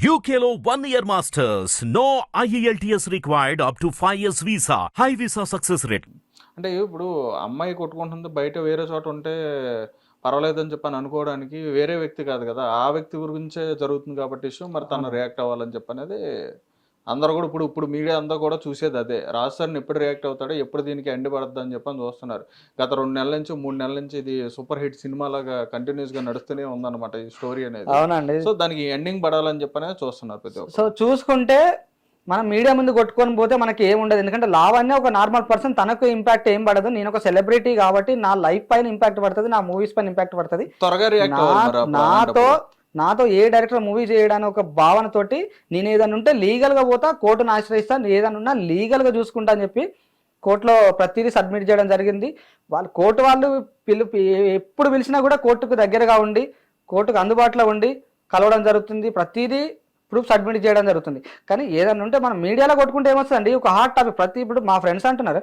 One year masters. No E IELTS required up to 5 years visa. High visa success rate. అంటే ఇప్పుడు అమ్మాయి కొట్టుకుంటుంది బయట వేరే చోట ఉంటే పర్వాలేదని చెప్పని అనుకోవడానికి వేరే వ్యక్తి కాదు కదా ఆ వ్యక్తి గురించే జరుగుతుంది కాబట్టి ఇష్యూ మరి తను రియాక్ట్ అవ్వాలని చెప్పనేది అందరూ కూడా ఇప్పుడు ఇప్పుడు మీడియా అంతా కూడా చూసేది అదే. రాజ్ సార్ని ఎప్పుడు రియాక్ట్ అవుతాడో ఎప్పుడు దీనికి ఎండ్ పడద్దు అని చెప్పని చూస్తున్నారు. గత రెండు నెలల నుంచి మూడు నెలల నుంచి ఇది సూపర్ హిట్ సినిమా లాగా కంటిన్యూస్గా నడుస్తూనే ఉందన్నమాట ఈ స్టోరీ అనేది. అవునండి. సో దానికి ఎండింగ్ పడాలని చెప్పనే చూస్తున్నారు ప్రతి ఒక్కరు. సో చూసుకుంటే మనం మీడియా ముందు కొట్టుకొని పోతే మనకి ఏం ఉండదు. ఎందుకంటే లావణ్య ఒక నార్మల్ పర్సన్ తనకు ఇంపాక్ట్ ఏం పడదు. నేను ఒక సెలబ్రిటీ కాబట్టి నా లైఫ్ పైన ఇంపాక్ట్ పడుతుంది నా మూవీస్ పైన ఇంపాక్ట్ పడుతుంది. త్వరగా నాతో. నాతో ఏ డైరెక్టర్ మూవీ చేయడానికి ఒక భావనతోటి నేను ఏదైనా ఉంటే లీగల్గా పోతా కోర్టును ఆశ్రయిస్తాను ఏదైనా ఉన్నా లీగల్గా చూసుకుంటా అని చెప్పి కోర్టులో ప్రతిదీ సబ్మిట్ చేయడం జరిగింది. వాళ్ళు కోర్టు వాళ్ళు పిలుపు ఎప్పుడు పిలిచినా కూడా కోర్టుకు దగ్గరగా ఉండి కోర్టుకు అందుబాటులో ఉండి కలవడం జరుగుతుంది. ప్రతిదీ ప్రూఫ్ సబ్మిట్ చేయడం జరుగుతుంది. కానీ ఏదైనా ఉంటే మనం మీడియాలో కొట్టుకుంటే ఏమొస్తుందండి? ఒక హాట్ టాపిక్ ప్రతి ఇప్పుడు మా ఫ్రెండ్స్ అంటున్నారు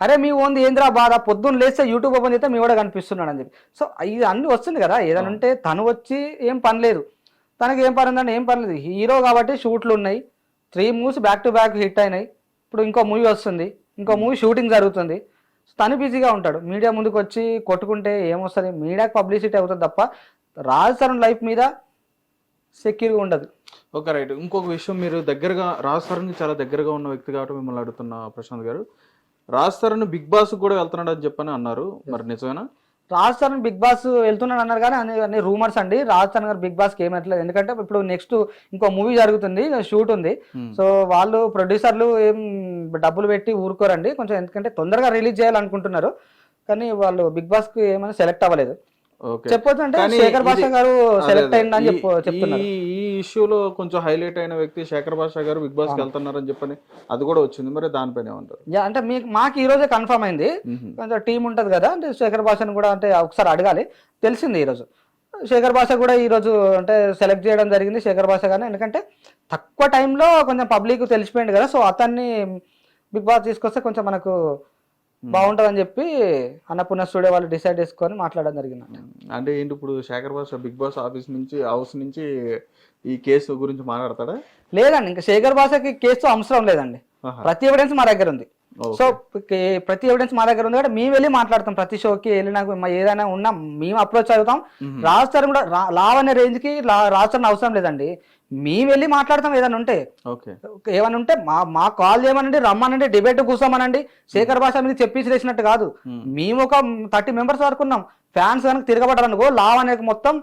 అరే మీ ఓన్ది ఏంద్రా బాధ? పొద్దున్న లేస్తే యూట్యూబ్ ఓపెన్ చేస్తే మీ కూడా కనిపిస్తున్నాడు అని చెప్పి. సో ఇది అన్ని వస్తుంది కదా. ఏదైనా ఉంటే తను వచ్చి ఏం పని లేదు. తనకి ఏం పని ఉందంటే ఏం పని లేదు. హీరో కాబట్టి షూట్లు ఉన్నాయి. Three movies back to back hit అయినాయి. ఇప్పుడు ఇంకో మూవీ వస్తుంది. ఇంకో మూవీ షూటింగ్ జరుగుతుంది. తను బిజీగా ఉంటాడు. మీడియా ముందుకు వచ్చి కొట్టుకుంటే ఏమొస్తుంది? మీడియాకి పబ్లిసిటీ అవుతుంది తప్ప రాజ్ తరుణ్ లైఫ్ మీద సెక్యూర్గా ఉండదు. Okay right. ఇంకొక విషయం మీరు దగ్గరగా రాజ్ తరుణ్కి చాలా దగ్గరగా ఉన్న వ్యక్తి కాబట్టి మిమ్మల్ని అడుగుతున్న ప్రశాంత్ గారు. రాజ్ తరుణ్ బిగ్ బాస్ కూడా వెళ్తున్నాడు అని చెప్పని అన్నారు. మరి నిజమేనా? రాజ్ తరుణ్ బిగ్ బాస్ వెళ్తున్నాడు అన్నారు కానీ అన్ని అన్ని రూమర్స్ అండి. రాజ్ తరుణ్ గారు బిగ్ బాస్కి ఏమట్లేదు ఎందుకంటే ఇప్పుడు నెక్స్ట్ ఇంకో మూవీ జరుగుతుంది షూట్ ఉంది. Hmm. సో వాళ్ళు ప్రొడ్యూసర్లు ఏం డబ్బులు పెట్టి ఊరుకోరండి. కొంచెం ఎందుకంటే తొందరగా రిలీజ్ చేయాలనుకుంటున్నారు. కానీ వాళ్ళు బిగ్ బాస్కి ఏమైనా సెలెక్ట్ అవ్వలేదు. ఓకే. చెప్పొచ్చు అంటే కానీ శేఖర్ భాష గారు సెలెక్ట్. అయిందని ఈ- చెప్తున్నారు ఈ ఈ ఇష్యూలో కొంచెం హైలైట్ అయిన వ్యక్తి శేఖర్ భాష గారు బిగ్ బాస్కి వెళ్తున్నారని చెప్పని అది కూడా వచ్చింది. మరి దానిపైన ఏమంటారు? అంటే మీకు మాకు ఈ రోజే కన్ఫర్మ్ అయింది. కొంచెం టీం ఉంటుంది కదా అంటే శేఖర్ భాషను కూడా అంటే ఒకసారి అడగాలి. తెలిసింది ఈరోజు శేఖర్ భాష కూడా ఈరోజు అంటే సెలెక్ట్ చేయడం జరిగింది శేఖర్ భాష గారిని. ఎందుకంటే తక్కువ టైంలో కొంచెం పబ్లిక్ తెలిసిపోయింది కదా సో అతన్ని బిగ్ బాస్ తీసుకొస్తే కొంచెం మనకు బాగుంటుందని చెప్పి అన్నపూర్ణ స్టూడియో వాళ్ళు డిసైడ్ చేసుకొని మాట్లాడడం జరిగింది. అంటే ఏంటి ఇప్పుడు Shekhar Basha big boss office నుంచి హౌస్ నుంచి ఈ కేసు గురించి మాట్లాడతాడా? లేదండి ఇంకా శేఖర్ భాషకి కేసు అవసరం లేదండి. ప్రతి ఎవిడెన్స్ మా దగ్గర ఉంది. సో ప్రతి ఎవిడెన్స్ మా దగ్గర ఉంది కాబట్టి మేము వెళ్ళి మాట్లాడతాం. ప్రతి షోకి వెళ్ళినా ఏదైనా ఉన్నా మేము అప్రోచ్ అవుతాం. రాజస్థాన్ కూడా లావ్ అనే రేంజ్కి రాజస్థాన్ అవసరం లేదండి. మేము వెళ్ళి మాట్లాడతాం ఏదైనా ఉంటే. ఏమైనా ఉంటే మా మా కాల్ చేయమనండి రమ్మనండి డిబేట్ కూర్చోమనండి. శేఖర్ భాష మీద చెప్పి చేసినట్టు కాదు. మ్మ్. ఒక థర్టీ మెంబర్స్ వరకు ఉన్నాం. ఫ్యాన్స్ కనుక తిరగబడ్డారనుకో లావ్ అనే మొత్తం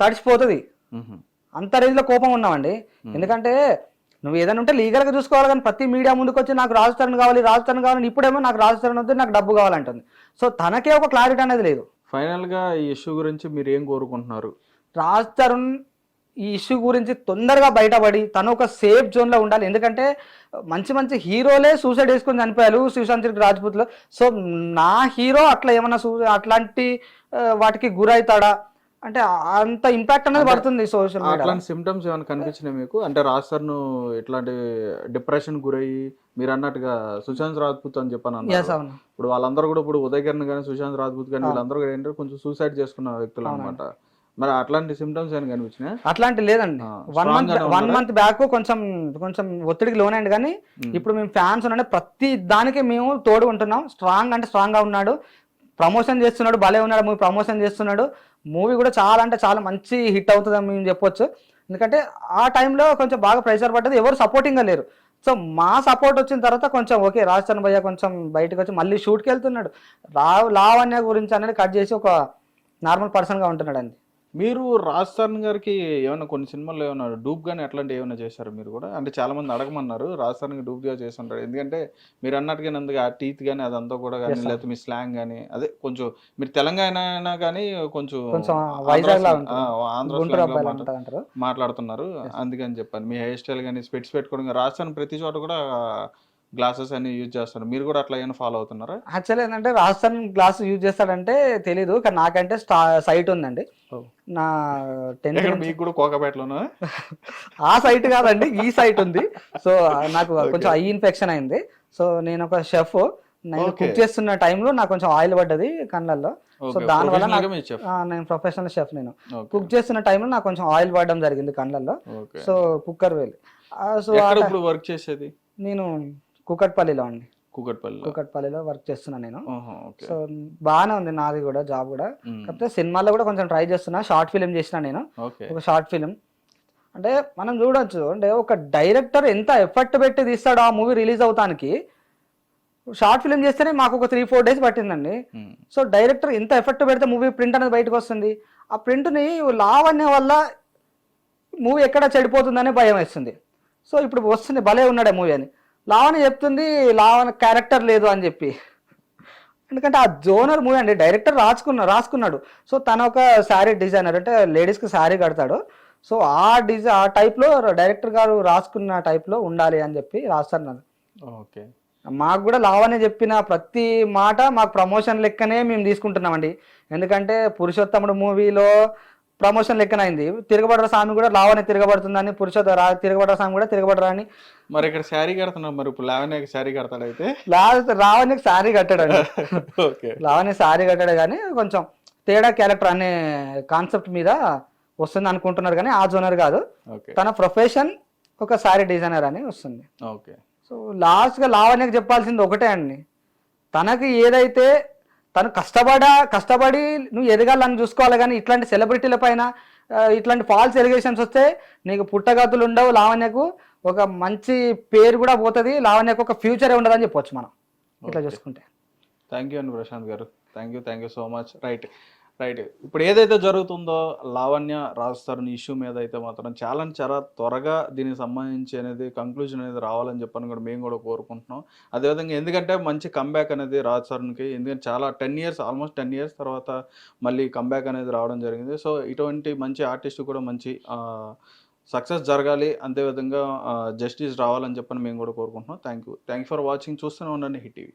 తడిచిపోతుంది. అంత రేంజ్లో కోపం ఉన్నామండి. ఎందుకంటే నువ్వు ఏదైనా ఉంటే లీగల్గా చూసుకోవాలి కానీ ప్రతి మీడియా ముందుకు వచ్చి నాకు రాజస్థాన్ కావాలి రాజస్థాన్ కావాలి ఇప్పుడేమో నాకు రాజస్థాన్ వద్దు నాకు డబ్బు కావాలంటుంది. సో తనకే ఒక క్లారిటీ అనేది లేదు. ఫైనల్గా ఈ ఇష్యూ గురించి మీరు ఏం కోరుకుంటున్నారు? రాజ్ తరుణ్ ఈ ఇష్యూ గురించి తొందరగా బయటపడి తను ఒక సేఫ్ జోన్లో ఉండాలి. ఎందుకంటే మంచి మంచి హీరోలే సూసైడ్ చేసుకుని చనిపోయారు శివశాంత్ సింగ్ రాజ్పూత్లో సో నా హీరో అట్లా ఏమన్నా అట్లాంటి వాటికి గురవుతాడా? అంటే అంత ఇంపాక్ట్ అనేది పడుతుంది సోషల్ మీడియా అట్లాంటి సిమ్టమ్స్ ఏమైనా కనిపించినాయి మీకు? అంటే రాజస్థాన్ ఇట్లాంటి డిప్రెషన్ గురయ్యి మీరు అన్నట్టుగా సుశాంత్ రాజ్పూత్ అని చెప్పని ఇప్పుడు వాళ్ళందరూ కూడా ఇప్పుడు ఉదయ్ కిరణ్ కానీ సుశాంత్ రాజ్పూత్ కానీ వీళ్ళందరూ కూడా ఏంటంటే కొంచెం సూసైడ్ చేసుకున్న వ్యక్తులు అనమాట మరి అట్లాంటి సిమ్టమ్స్ ఏమైనా కనిపించినాయి? అట్లాంటి లేదండి. One month one? Month back కొంచెం కొంచెం ఒత్తిడికి లోనైంది కానీ ఇప్పుడు మేము ఫ్యాన్స్ ఉన్నాడు ప్రతి దానికి మేము తోడు ఉంటున్నాం స్ట్రాంగ్ అంటే స్ట్రాంగ్గా ఉన్నాడు. ప్రమోషన్ చేస్తున్నాడు భలే ఉన్నాడు మూవీ ప్రమోషన్ చేస్తున్నాడు. మూవీ కూడా చాలా అంటే చాలా మంచి హిట్ అవుతుందని మేము చెప్పొచ్చు. ఎందుకంటే ఆ టైంలో కొంచెం బాగా ప్రెషర్ పడ్డది ఎవరు సపోర్టింగ్గా లేరు. సో మా సపోర్ట్ వచ్చిన తర్వాత కొంచెం ఓకే రాజస్థాన్ భయ్య కొంచెం బయటకు వచ్చి మళ్ళీ షూట్కి వెళ్తున్నాడు. రావ్ లావణ్య గురించి అనేది కట్ చేసి ఒక నార్మల్ పర్సన్గా ఉంటున్నాడు అండి మీరు రాజస్థాన్ గారికి ఏమైనా కొన్ని సినిమాల్లో ఏమైనా డూప్ కానీ అట్లాంటి ఏమైనా చేశారు మీరు కూడా? అంటే చాలా మంది అడగమన్నారు రాజస్థాన్గా డూప్గా చేస్తుంటారు ఎందుకంటే మీరు అన్నట్టుగా నందుకు ఆ టీత్ కానీ అదంతా కూడా కానీ. లేకపోతే మీ స్లాంగ్ కానీ అదే కొంచెం మీరు తెలంగాణ అయినా కానీ కొంచెం ఆంధ్ర మాట్లాడుతున్నారు. అందుకని చెప్పాను. మీ హెయిర్ స్టైల్ కానీ స్పెట్స్ పెట్టుకోవడం రాజస్థాన్ ప్రతి చోట కూడా గ్లాసెస్ అన్ని యూజ్ చేస్తారు. మీరు కూడా అట్లా ఏమైనా ఫాలో అవుతున్నారా? యాక్చువల్లీ ఏంటంటే రాజస్థాన్ గ్లాస్ యూజ్ చేస్తాడంటే తెలీదు కానీ నాకంటే సైట్ ఉందండి. నా టెన్త్ మీకు కూడా కోకపేటలోనా ఆ సైట్ కాదండి ఈ సైట్ ఉంది. సో నాకు కొంచెం ఐ ఇన్ఫెక్షన్ అయింది. సో నేను ఒక షెఫ్. నేను. కుక్ చేస్తున్న టైంలో నాకు కొంచెం ఆయిల్ పడ్డది కళ్ళల్లో. సో దానివల్ల నేను ప్రొఫెషనల్ షెఫ్ నేను. కుక్ చేస్తున్న టైంలో నాకు కొంచెం ఆయిల్ పడడం జరిగింది కళ్ళల్లో. సో కుక్కర్ వెళ్ళి సో ఇప్పుడు వర్క్ చేసేది? నేను కుకట్పల్లిలో అండి. కూకట్పల్లిలో. కుకట్పల్లిలో వర్క్ చేస్తున్నా నేను. సో బాగానే ఉంది నాది కూడా జాబ్ కూడా. కాకపోతే సినిమాలో కూడా కొంచెం ట్రై చేస్తున్నా షార్ట్ ఫిలిం చేసిన నేను. ఒక షార్ట్ ఫిలిం అంటే మనం చూడొచ్చు అంటే ఒక డైరెక్టర్ ఎంత ఎఫర్ట్ పెట్టి తీస్తాడో ఆ మూవీ రిలీజ్ అవుతానికి షార్ట్ ఫిలిం చేస్తేనే మాకు ఒక త్రీ ఫోర్ డేస్ పట్టిందండి. సో డైరెక్టర్ ఎంత ఎఫర్ట్ పెడితే మూవీ ప్రింట్ అనేది బయటకు వస్తుంది. ఆ ప్రింట్ని లావణ్య వల్ల మూవీ ఎక్కడ చెడిపోతుందనే భయం వేస్తుంది. సో ఇప్పుడు వస్తుంది భలే ఉన్నాడే మూవీ అని. లావణ్య చెప్తుంది లావణ్య క్యారెక్టర్ లేదు అని చెప్పి. ఎందుకంటే ఆ జోనర్ మూవీ అండి డైరెక్టర్ రాసుకున్నా రాసుకున్నాడు. సో తన ఒక శారీ డిజైనర్ అంటే లేడీస్కి శారీ కడతాడు. సో ఆ డిజై ఆ టైప్లో డైరెక్టర్ గారు రాసుకున్న టైప్లో ఉండాలి అని చెప్పి రాస్తున్నారు ఓకే. మాకు కూడా లావణ్య చెప్పిన ప్రతి మాట మాకు ప్రమోషన్ లెక్కనే మేము తీసుకుంటున్నామండి. ఎందుకంటే పురుషోత్తముడు మూవీలో ప్రమోషన్ లెక్కనైంది. తిరగబడ్ర స్వామి కూడా లావణ్య తిరగబడుతుందని పురుషోత్త రా తిరగబడ్ర స్వామి కూడా తిరగబడరా అని మరి ఇక్కడ శారీ కడుతున్నావు మరి ఇప్పుడు లావణ్యకి శారీ కడతాడైతే లాస్ట్ రావణ్యకి శారీ కట్టాడండి. ఓకే. లావణ్య శారీ కట్టాడు కానీ కొంచెం తేడా క్యారెక్టర్ అనే కాన్సెప్ట్ మీద వస్తుంది అనుకుంటున్నారు కానీ ఆ జోనర్ కాదు. ఓకే. తన ప్రొఫెషన్ ఒక శారీ డిజైనర్ అని వస్తుంది. ఓకే. సో లాస్ట్గా లావణ్యకి చెప్పాల్సింది ఒకటే అండి. తనకి ఏదైతే తను కష్టపడా కష్టపడి నువ్వు ఎదగాలని చూసుకోవాలి కానీ ఇట్లాంటి సెలబ్రిటీల పైన ఇట్లాంటి ఫాల్స్ ఎలిగేషన్స్ వస్తే నీకు పుట్టగతులు ఉండవు లావణ్యకు. ఒక మంచి పేరు కూడా పోతుంది. లావణ్యకు ఒక ఫ్యూచర్ ఉండదని చెప్పొచ్చు మనం. ఇట్లా. చూసుకుంటే. థ్యాంక్ యూ అండి Prashanth garu. Thank you thank you so much right right. ఇప్పుడు ఏదైతే జరుగుతుందో లావణ్య రాజ్ తరుణ్ ఇష్యూ మీద అయితే మాత్రం చాలా చాలా త్వరగా దీనికి సంబంధించి అనేది కంక్లూజన్ అనేది రావాలని చెప్పని కూడా మేము కూడా కోరుకుంటున్నాం. అదేవిధంగా ఎందుకంటే మంచి కంబ్యాక్ అనేది రాజ్ తరుణ్కి ఎందుకంటే చాలా ten years almost ten years తర్వాత మళ్ళీ కంబ్యాక్ అనేది రావడం జరిగింది. సో ఇటువంటి మంచి ఆర్టిస్ట్ కూడా మంచి సక్సెస్ జరగాలి. అంతేవిధంగా జస్టిస్ రావాలని చెప్పని మేము కూడా కోరుకుంటున్నాం. Thank you thank for watching చూస్తూనే ఉండండి హిట్ టీవీ